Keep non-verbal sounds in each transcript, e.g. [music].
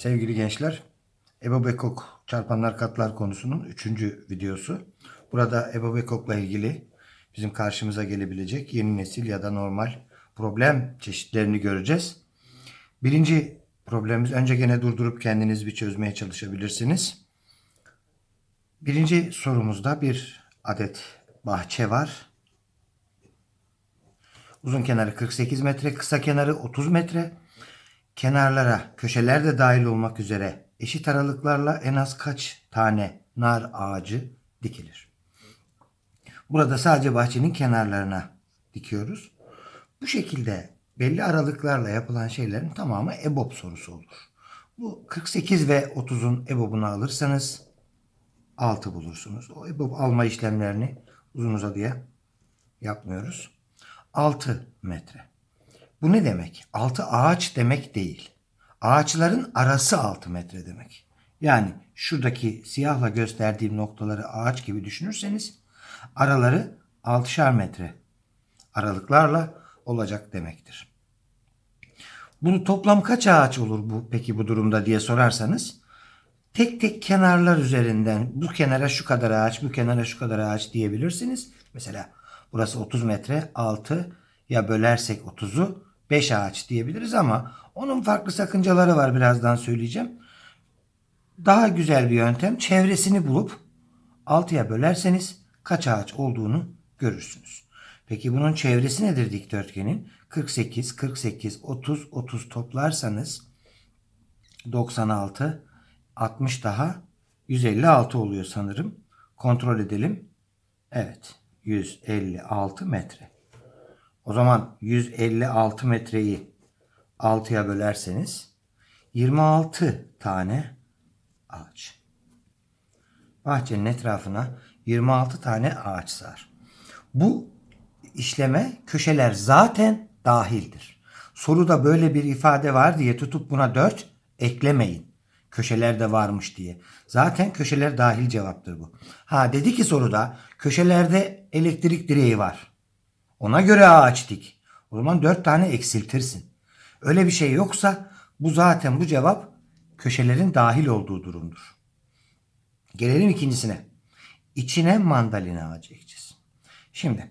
Sevgili gençler, Ebo Bekok çarpanlar katlar konusunun üçüncü videosu. Burada Ebo Bekok'la ilgili bizim karşımıza gelebilecek yeni nesil ya da normal problem çeşitlerini göreceğiz. Birinci problemimiz, önce gene durdurup kendiniz bir çözmeye çalışabilirsiniz. Birinci sorumuzda bir adet bahçe var. Uzun kenarı 48 metre, kısa kenarı 30 metre. Kenarlara, köşeler de dahil olmak üzere eşit aralıklarla en az kaç tane nar ağacı dikilir? Burada sadece bahçenin kenarlarına dikiyoruz. Bu şekilde belli aralıklarla yapılan şeylerin tamamı EBOB sorusu olur. Bu 48 ve 30'un EBOB'unu alırsanız 6 bulursunuz. O EBOB alma işlemlerini uzun uzadıya yapmıyoruz. 6 metre. Bu ne demek? 6 ağaç demek değil. Ağaçların arası 6 metre demek. Yani şuradaki siyahla gösterdiğim noktaları ağaç gibi düşünürseniz araları 6'şar metre aralıklarla olacak demektir. Bunu toplam kaç ağaç olur bu peki bu durumda diye sorarsanız tek tek kenarlar üzerinden bu kenara şu kadar ağaç, bu kenara şu kadar ağaç diyebilirsiniz. Mesela burası 30 metre 6 ya bölersek 30'u 5 ağaç diyebiliriz ama onun farklı sakıncaları var birazdan söyleyeceğim. Daha güzel bir yöntem çevresini bulup 6'ya bölerseniz kaç ağaç olduğunu görürsünüz. Peki bunun çevresi nedir dikdörtgenin? 48, 48, 30, 30 toplarsanız 96, 60 daha 156 oluyor sanırım. Kontrol edelim. Evet 156 metre. O zaman 156 metreyi 6'ya bölerseniz 26 tane ağaç. Bahçenin etrafına 26 tane ağaç sığar. Bu işleme köşeler zaten dahildir. Soruda böyle bir ifade var diye tutup buna 4 eklemeyin. Köşelerde varmış diye. Zaten köşeler dahil cevaptır bu. Ha dedi ki soruda köşelerde elektrik direği var. Ona göre ağaç dik. O zaman 4 tane eksiltirsin. Öyle bir şey yoksa bu zaten bu cevap köşelerin dahil olduğu durumdur. Gelelim ikincisine. İçine mandalina ağacı ekeceğiz. Şimdi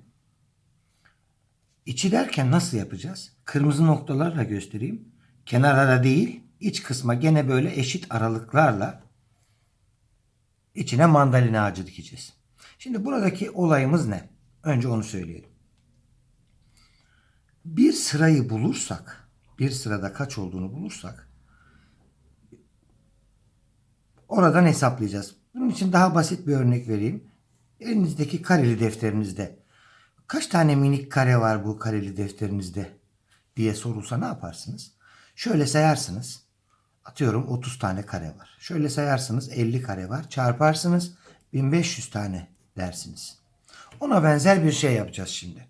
içi derken nasıl yapacağız? Kırmızı noktalarla göstereyim. Kenarlara değil iç kısma gene böyle eşit aralıklarla içine mandalina ağacı dikeceğiz. Şimdi buradaki olayımız ne? Önce onu söyleyelim. Bir sırayı bulursak, bir sırada kaç olduğunu bulursak oradan hesaplayacağız. Bunun için daha basit bir örnek vereyim. Elinizdeki kareli defterinizde kaç tane minik kare var bu kareli defterinizde diye sorulsa ne yaparsınız? Şöyle sayarsınız. Atıyorum 30 tane kare var. Şöyle sayarsınız 50 kare var. Çarparsınız 1500 tane dersiniz. Ona benzer bir şey yapacağız şimdi.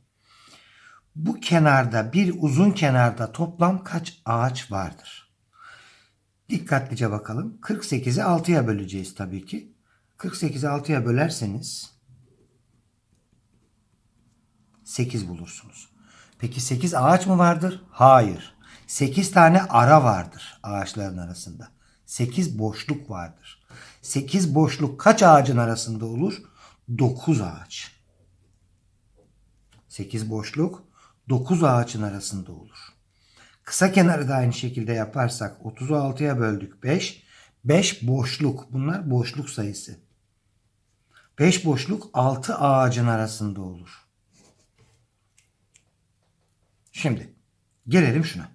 Bu kenarda bir uzun kenarda toplam kaç ağaç vardır? Dikkatlice bakalım. 48'i 6'ya böleceğiz tabii ki. 48'i 6'ya bölerseniz 8 bulursunuz. Peki 8 ağaç mı vardır? Hayır. 8 tane ara vardır ağaçların arasında. 8 boşluk vardır. 8 boşluk kaç ağacın arasında olur? 9 ağaç. 8 boşluk 9 ağaçın arasında olur. Kısa kenarı da aynı şekilde yaparsak 30'u 6'ya böldük 5. 5 boşluk. Bunlar boşluk sayısı. 5 boşluk 6 ağacın arasında olur. Şimdi gelelim şuna.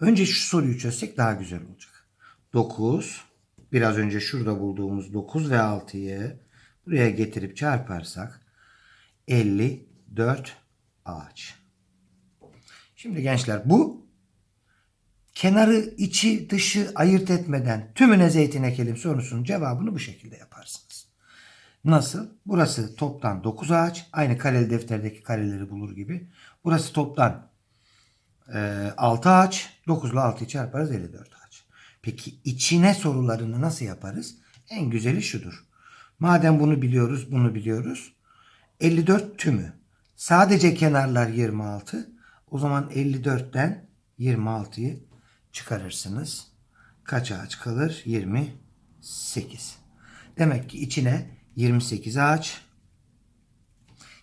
Önce şu soruyu çözsek daha güzel olacak. 9 biraz önce şurada bulduğumuz 9 ve 6'yı buraya getirip çarparsak 54 ağaç. Şimdi gençler bu kenarı içi dışı ayırt etmeden tümüne zeytin ekelim sorusunun cevabını bu şekilde yaparsınız. Nasıl? Burası toptan 9 ağaç. Aynı kareli defterdeki kareleri bulur gibi. Burası toptan e, 6 ağaç. 9 ile 6'yı çarparız 54 ağaç. Peki içine sorularını nasıl yaparız? En güzeli şudur. Madem bunu biliyoruz, bunu biliyoruz. 54 tümü. Sadece kenarlar 26. O zaman 54'ten 26'yı çıkarırsınız. kaç ağaç kalır? 28. Demek ki içine 28 ağaç,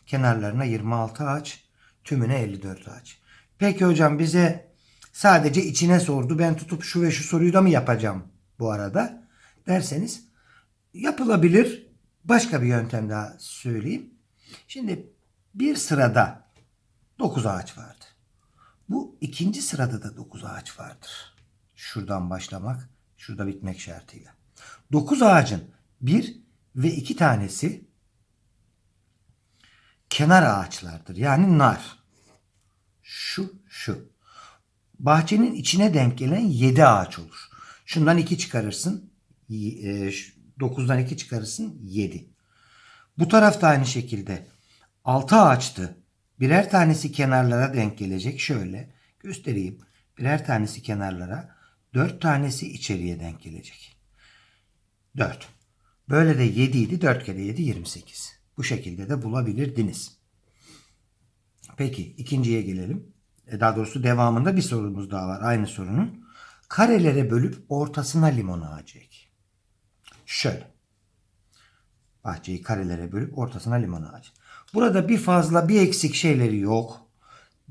kenarlarına 26 ağaç, tümüne 54 ağaç. Peki hocam bize sadece içine sordu. Ben tutup şu ve şu soruyu da mı yapacağım bu arada? Derseniz yapılabilir. Başka bir yöntem daha söyleyeyim. Şimdi bir sırada 9 ağaç vardı. Bu ikinci sırada da 9 ağaç vardır. Şuradan başlamak, şurada bitmek şartıyla. 9 ağacın bir ve iki tanesi kenar ağaçlardır. Yani nar. Şu, şu. Bahçenin içine denk gelen 7 ağaç olur. Şundan 2 çıkarırsın. 9'dan 2 çıkarırsın 7. Bu tarafta aynı şekilde 6 ağaçtı. Birer tanesi kenarlara denk gelecek. Şöyle göstereyim. Birer tanesi kenarlara, 4 tanesi içeriye denk gelecek. 4. Böyle de 7 idi. 4 kere 7 28. Bu şekilde de bulabilirdiniz. Peki ikinciye gelelim. E, Daha doğrusu devamında bir sorumuz daha var. Aynı sorunun. Karelere bölüp ortasına limon ağacı ek. Şöyle. Bahçeyi karelere bölüp ortasına limon ağacı. Burada bir fazla bir eksik şeyleri yok.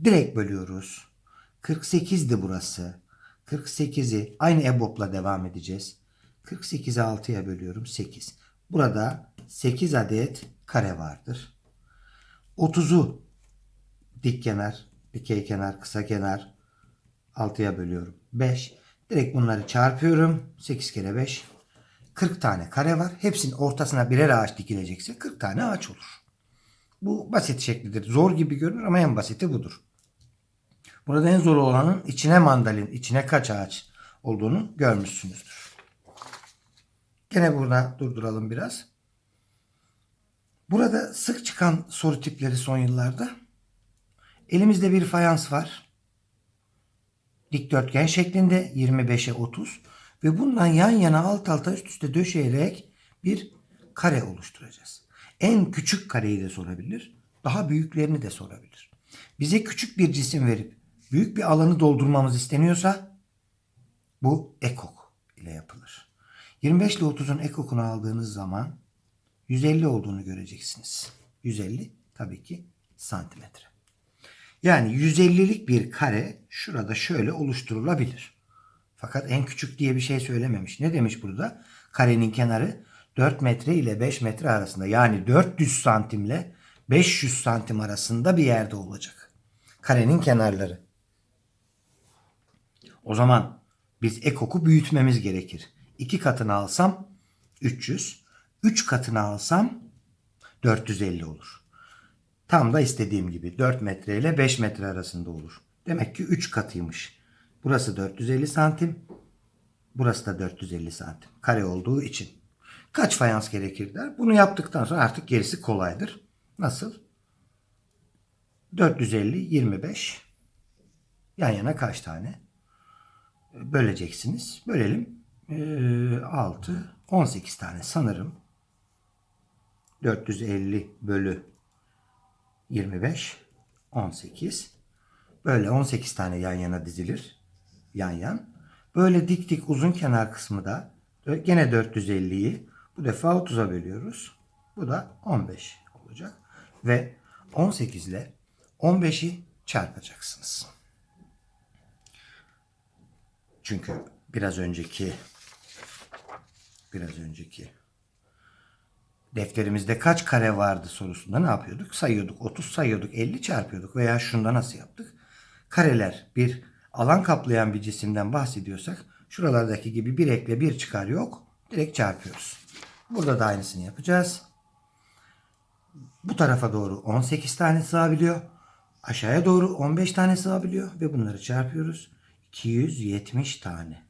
Direkt bölüyoruz. 48'di burası. 48'i aynı EBOB'la devam edeceğiz. 48'i 6'ya bölüyorum 8. Burada 8 adet kare vardır. 30'u dik kenar, dikey kenar, kısa kenar 6'ya bölüyorum. 5. Direkt bunları çarpıyorum. 8 kere 5. 40 tane kare var. Hepsinin ortasına birer ağaç dikilecekse 40 tane ağaç olur. Bu basit şeklidir. Zor gibi görünür ama en basiti budur. Burada en zor olanın içine mandalin, içine kaç ağaç olduğunu görmüşsünüzdür. Gene burada durduralım biraz. Burada sık çıkan soru tipleri son yıllarda. Elimizde bir fayans var. Dikdörtgen şeklinde 25'e 30 ve bundan yan yana alt alta üst üste döşeyerek bir kare oluşturacağız. En küçük kareyi de sorabilir. Daha büyüklerini de sorabilir. Bize küçük bir cisim verip büyük bir alanı doldurmamız isteniyorsa bu ekok ile yapılır. 25 ile 30'un ekokunu aldığınız zaman 150 olduğunu göreceksiniz. 150 tabii ki santimetre. Yani 150'lik bir kare şurada şöyle oluşturulabilir. Fakat en küçük diye bir şey söylememiş. Ne demiş burada? Karenin kenarı 4 metre ile 5 metre arasında. Yani 400 santimle 500 santim arasında bir yerde olacak. Karenin kenarları. O zaman biz ekoku büyütmemiz gerekir. 2 katını alsam 300. 3 katını alsam 450 olur. Tam da istediğim gibi 4 metre ile 5 metre arasında olur. Demek ki 3 katıymış. Burası 450 santim. Burası da 450 santim. Kare olduğu için. Kaç fayans gerekir der. Bunu yaptıktan sonra artık gerisi kolaydır. Nasıl? 450, 25. Yan yana kaç tane? Böleceksiniz. Bölelim. Ee, 6, 18 tane sanırım. 450 bölü 25, 18. Böyle 18 tane yan yana dizilir. Yan yan. Böyle dik dik uzun kenar kısmı da gene 450'yi bu defa 30'a bölüyoruz. Bu da 15 olacak. Ve 18 ile 15'i çarpacaksınız. Çünkü biraz önceki biraz önceki defterimizde kaç kare vardı sorusunda ne yapıyorduk? Sayıyorduk. 30 sayıyorduk. 50 çarpıyorduk. Veya şunda nasıl yaptık? Kareler bir alan kaplayan bir cisimden bahsediyorsak şuralardaki gibi bir ekle bir çıkar yok. Direkt çarpıyoruz. Burada da aynısını yapacağız. Bu tarafa doğru 18 tane sığabiliyor. Aşağıya doğru 15 tane sığabiliyor ve bunları çarpıyoruz. 270 tane.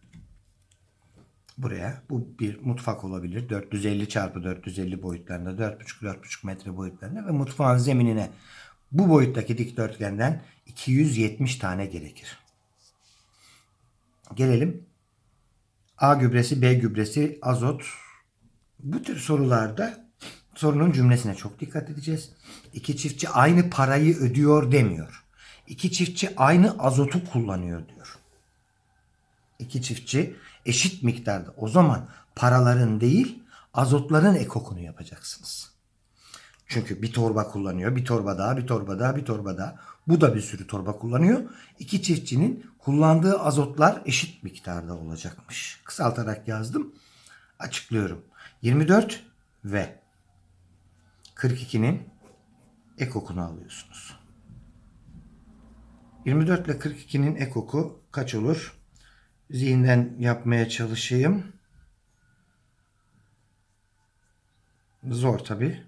Buraya bu bir mutfak olabilir. 450 çarpı 450 boyutlarında 4,5-4,5 metre boyutlarında ve mutfağın zeminine bu boyuttaki dikdörtgenden 270 tane gerekir. Gelelim A gübresi, B gübresi, azot. Bu tür sorularda sorunun cümlesine çok dikkat edeceğiz. İki çiftçi aynı parayı ödüyor demiyor. İki çiftçi aynı azotu kullanıyor diyor. İki çiftçi Eşit miktarda. O zaman paraların değil azotların ekokunu yapacaksınız. Çünkü bir torba kullanıyor, bir torba daha, bir torba daha, bir torba daha. Bu da bir sürü torba kullanıyor. İki çiftçinin kullandığı azotlar eşit miktarda olacakmış. Kısaltarak yazdım. Açıklıyorum. 24 ve 42'nin ekokunu alıyorsunuz. 24 ile 42'nin ekoku kaç olur? Zihinden yapmaya çalışayım. Zor tabi.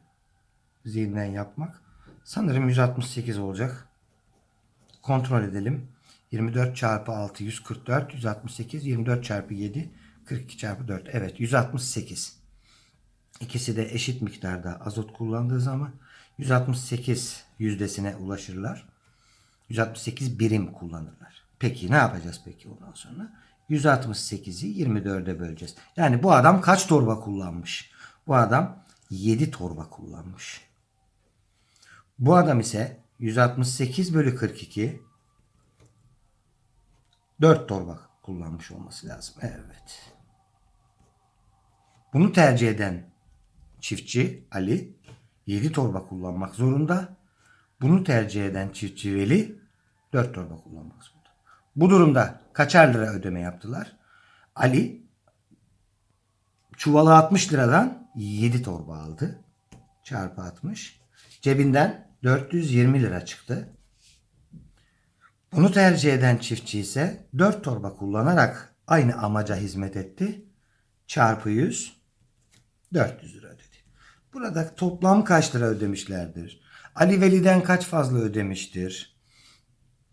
Zihinden yapmak. Sanırım 168 olacak. Kontrol edelim. 24 çarpı 6 144 168 24 çarpı 7 42 çarpı 4 evet 168 İkisi de eşit miktarda azot kullandığı zaman 168 yüzdesine ulaşırlar. 168 birim kullanırlar. Peki ne yapacağız peki ondan sonra? 168'i 24'e böleceğiz. Yani bu adam kaç torba kullanmış? Bu adam 7 torba kullanmış. Bu adam ise 168 bölü 42 4 torba kullanmış olması lazım. Evet. Bunu tercih eden çiftçi Ali 7 torba kullanmak zorunda. Bunu tercih eden çiftçi Veli 4 torba kullanmak zorunda. Bu durumda kaçar lira ödeme yaptılar? Ali çuvalı 60 liradan 7 torba aldı. Çarpı 60. Cebinden 420 lira çıktı. Bunu tercih eden çiftçi ise 4 torba kullanarak aynı amaca hizmet etti. Çarpı 100 400 lira ödedi. Burada toplam kaç lira ödemişlerdir? Ali Veli'den kaç fazla ödemiştir?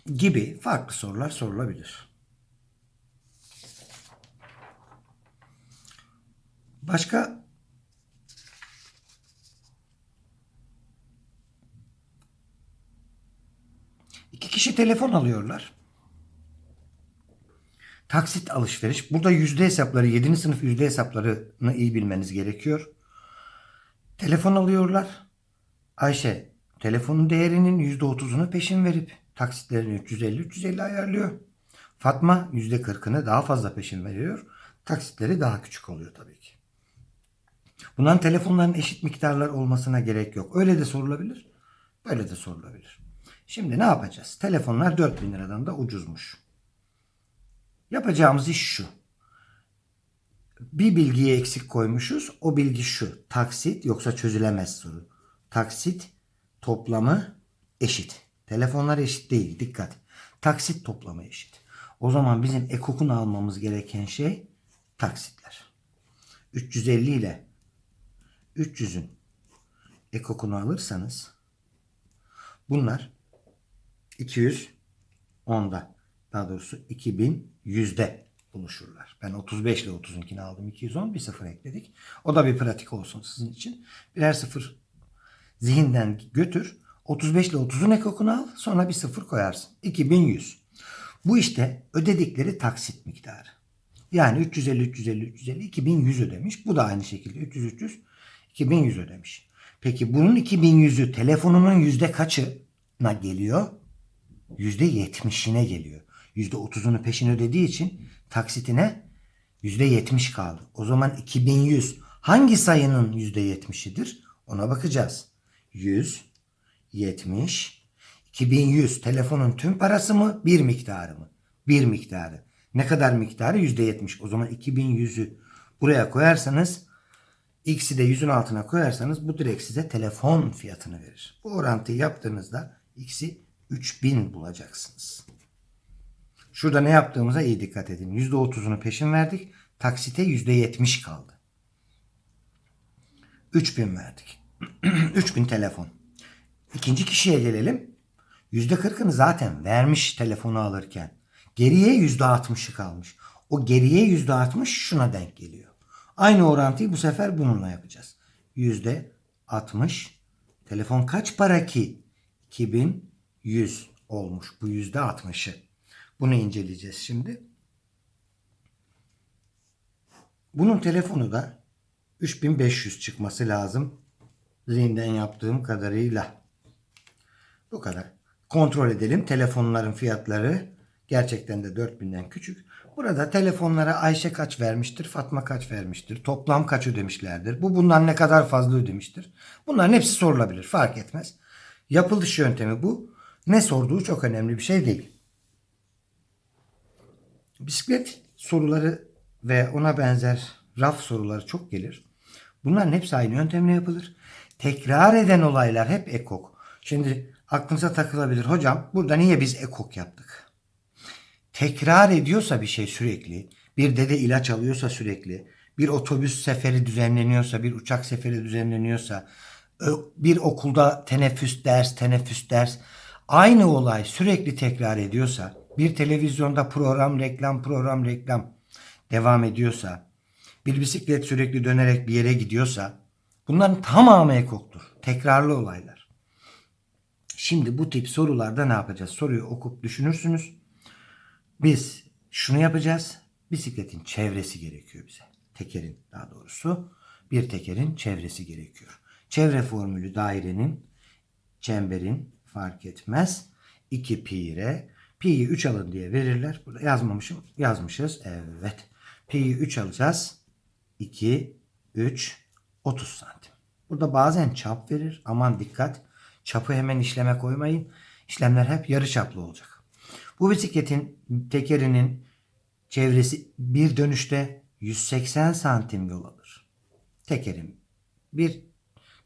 Gibi farklı sorular sorulabilir. Başka İki kişi telefon alıyorlar. Taksit alışveriş. Burada yüzde hesapları, 7. sınıf yüzde hesaplarını iyi bilmeniz gerekiyor. Telefon alıyorlar. Ayşe telefonun değerinin yüzde otuzunu peşin verip taksitlerini 350-350 ayarlıyor. Fatma yüzde kırkını daha fazla peşin veriyor. Taksitleri daha küçük oluyor tabii ki. Bunların telefonların eşit miktarlar olmasına gerek yok. Öyle de sorulabilir. Böyle de sorulabilir. Şimdi ne yapacağız? Telefonlar 4000 liradan da ucuzmuş. Yapacağımız iş şu. Bir bilgiyi eksik koymuşuz. O bilgi şu. Taksit yoksa çözülemez soru. Taksit toplamı eşit. Telefonlar eşit değil. Dikkat. Taksit toplamı eşit. O zaman bizim ekokunu almamız gereken şey taksitler. 350 ile 300'ün ekokunu alırsanız bunlar 210'da daha doğrusu 2100'de buluşurlar. Ben 35 ile 30'unkini aldım. 210 bir sıfır ekledik. O da bir pratik olsun sizin için. Birer sıfır zihinden götür. 35 ile 30'un ekokunu al. Sonra bir sıfır koyarsın. 2100. Bu işte ödedikleri taksit miktarı. Yani 350, 350, 350, 2100 ödemiş. Bu da aynı şekilde 300, 300, 2100 ödemiş. Peki bunun 2100'ü telefonunun yüzde kaçına geliyor? %70'ine geliyor. %30'unu peşin ödediği için taksitine %70 kaldı. O zaman 2100 hangi sayının %70'idir? Ona bakacağız. 100, 70, 2100 telefonun tüm parası mı? Bir miktarı mı? Bir miktarı. Ne kadar miktarı? %70. O zaman 2100'ü buraya koyarsanız x'i de 100'ün altına koyarsanız bu direkt size telefon fiyatını verir. Bu orantıyı yaptığınızda x'i 3000 bulacaksınız. Şurada ne yaptığımıza iyi dikkat edin. %30'unu peşin verdik. Taksite %70 kaldı. 3000 verdik. [clears throat] 3000 telefon. İkinci kişiye gelelim. %40'ını zaten vermiş telefonu alırken. Geriye %60'ı kalmış. O geriye %60 şuna denk geliyor. Aynı orantıyı bu sefer bununla yapacağız. %60. Telefon kaç para ki? 2100 olmuş. Bu %60'ı. Bunu inceleyeceğiz şimdi. Bunun telefonu da 3500 çıkması lazım. Zihinden yaptığım kadarıyla. Bu kadar. Kontrol edelim. Telefonların fiyatları Gerçekten de 4000'den küçük. Burada telefonlara Ayşe kaç vermiştir, Fatma kaç vermiştir, toplam kaç ödemişlerdir, bu bundan ne kadar fazla ödemiştir. Bunların hepsi sorulabilir, fark etmez. Yapılış yöntemi bu. Ne sorduğu çok önemli bir şey değil. Bisiklet soruları ve ona benzer raf soruları çok gelir. Bunların hepsi aynı yöntemle yapılır. Tekrar eden olaylar hep ekok. Şimdi aklınıza takılabilir. Hocam burada niye biz ekok yaptık? Tekrar ediyorsa bir şey sürekli, bir dede ilaç alıyorsa sürekli, bir otobüs seferi düzenleniyorsa, bir uçak seferi düzenleniyorsa, bir okulda teneffüs ders, teneffüs ders, aynı olay sürekli tekrar ediyorsa, bir televizyonda program, reklam, program, reklam devam ediyorsa, bir bisiklet sürekli dönerek bir yere gidiyorsa, bunların tamamı ekoktur. Tekrarlı olaylar. Şimdi bu tip sorularda ne yapacağız? Soruyu okup düşünürsünüz. Biz şunu yapacağız. Bisikletin çevresi gerekiyor bize. Tekerin daha doğrusu. Bir tekerin çevresi gerekiyor. Çevre formülü dairenin, çemberin fark etmez. 2 pi r. Pi'yi 3 alın diye verirler. Burada yazmamışım. Yazmışız. Evet. Pi'yi 3 alacağız. 2, 3, 30 santim. Burada bazen çap verir. Aman dikkat. Çapı hemen işleme koymayın. İşlemler hep yarı çaplı olacak. Bu bisikletin tekerinin çevresi bir dönüşte 180 santim yol alır. Tekerin bir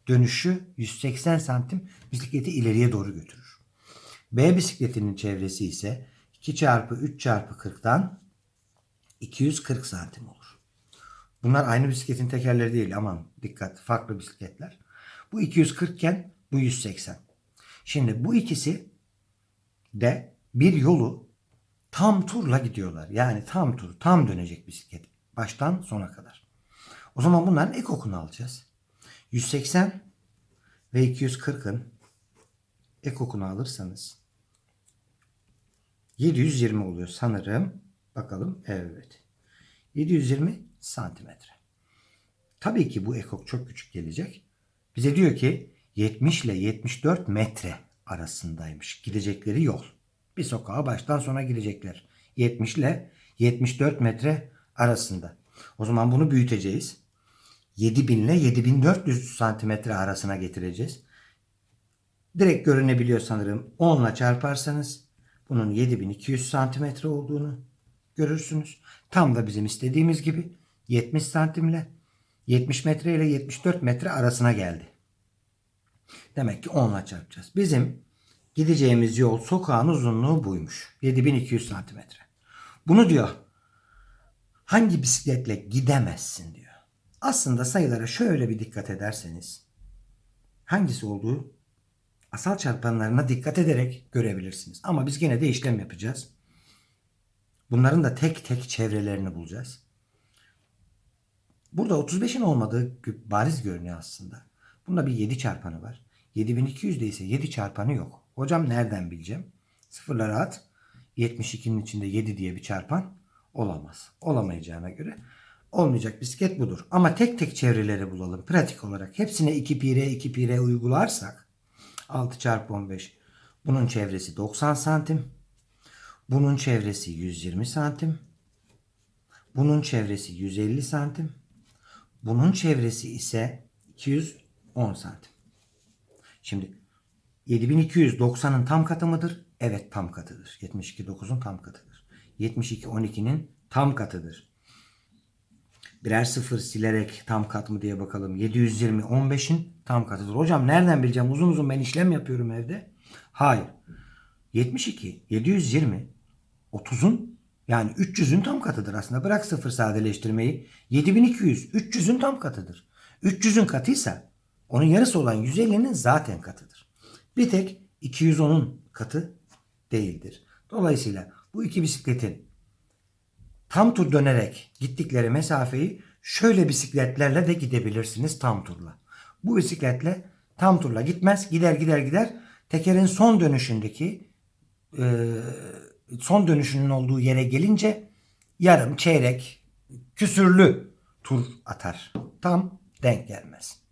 dönüşü 180 santim bisikleti ileriye doğru götürür. B bisikletinin çevresi ise 2 çarpı 3 çarpı 40'tan 240 santim olur. Bunlar aynı bisikletin tekerleri değil aman dikkat farklı bisikletler. Bu 240 iken bu 180. Şimdi bu ikisi de bir yolu tam turla gidiyorlar. Yani tam tur, tam dönecek bisiklet. Baştan sona kadar. O zaman bunların ekokunu alacağız. 180 ve 240'ın ekokunu alırsanız 720 oluyor sanırım. Bakalım. Evet. 720 santimetre. Tabii ki bu ekok çok küçük gelecek. Bize diyor ki 70 ile 74 metre arasındaymış gidecekleri yol. Bir sokağa baştan sona gidecekler. 70 ile 74 metre arasında. O zaman bunu büyüteceğiz. 7000 ile 7400 santimetre arasına getireceğiz. Direkt görünebiliyor sanırım. 10 ile çarparsanız bunun 7200 santimetre olduğunu görürsünüz. Tam da bizim istediğimiz gibi 70 santimle 70 metre ile 74 metre arasına geldi. Demek ki 10 ile çarpacağız. Bizim gideceğimiz yol sokağın uzunluğu buymuş. 7200 santimetre. Bunu diyor hangi bisikletle gidemezsin diyor. Aslında sayılara şöyle bir dikkat ederseniz hangisi olduğu asal çarpanlarına dikkat ederek görebilirsiniz. Ama biz gene de işlem yapacağız. Bunların da tek tek çevrelerini bulacağız. Burada 35'in olmadığı bariz görünüyor aslında. Bunda bir 7 çarpanı var. 7200'de ise 7 çarpanı yok. Hocam nereden bileceğim? Sıfırları at. 72'nin içinde 7 diye bir çarpan olamaz. Olamayacağına göre olmayacak bisiklet budur. Ama tek tek çevreleri bulalım pratik olarak. Hepsine 2 pi r 2 pi r uygularsak 6 çarpı 15 bunun çevresi 90 santim. Bunun çevresi 120 santim. Bunun çevresi 150 santim. Bunun çevresi ise 210 santim. Şimdi 7290'ın tam katı mıdır? Evet tam katıdır. 72 9'un tam katıdır. 72 12'nin tam katıdır. Birer sıfır silerek tam kat mı diye bakalım. 720 15'in tam katıdır. Hocam nereden bileceğim? Uzun uzun ben işlem yapıyorum evde. Hayır. 72 720 30'un yani 300'ün tam katıdır aslında. Bırak sıfır sadeleştirmeyi. 7200 300'ün tam katıdır. 300'ün katıysa onun yarısı olan 150'nin zaten katıdır. Bir tek 210'un katı değildir. Dolayısıyla bu iki bisikletin tam tur dönerek gittikleri mesafeyi şöyle bisikletlerle de gidebilirsiniz tam turla. Bu bisikletle tam turla gitmez. Gider gider gider. Tekerin son dönüşündeki e, son dönüşünün olduğu yere gelince yarım, çeyrek, küsürlü tur atar. Tam denk gelmez.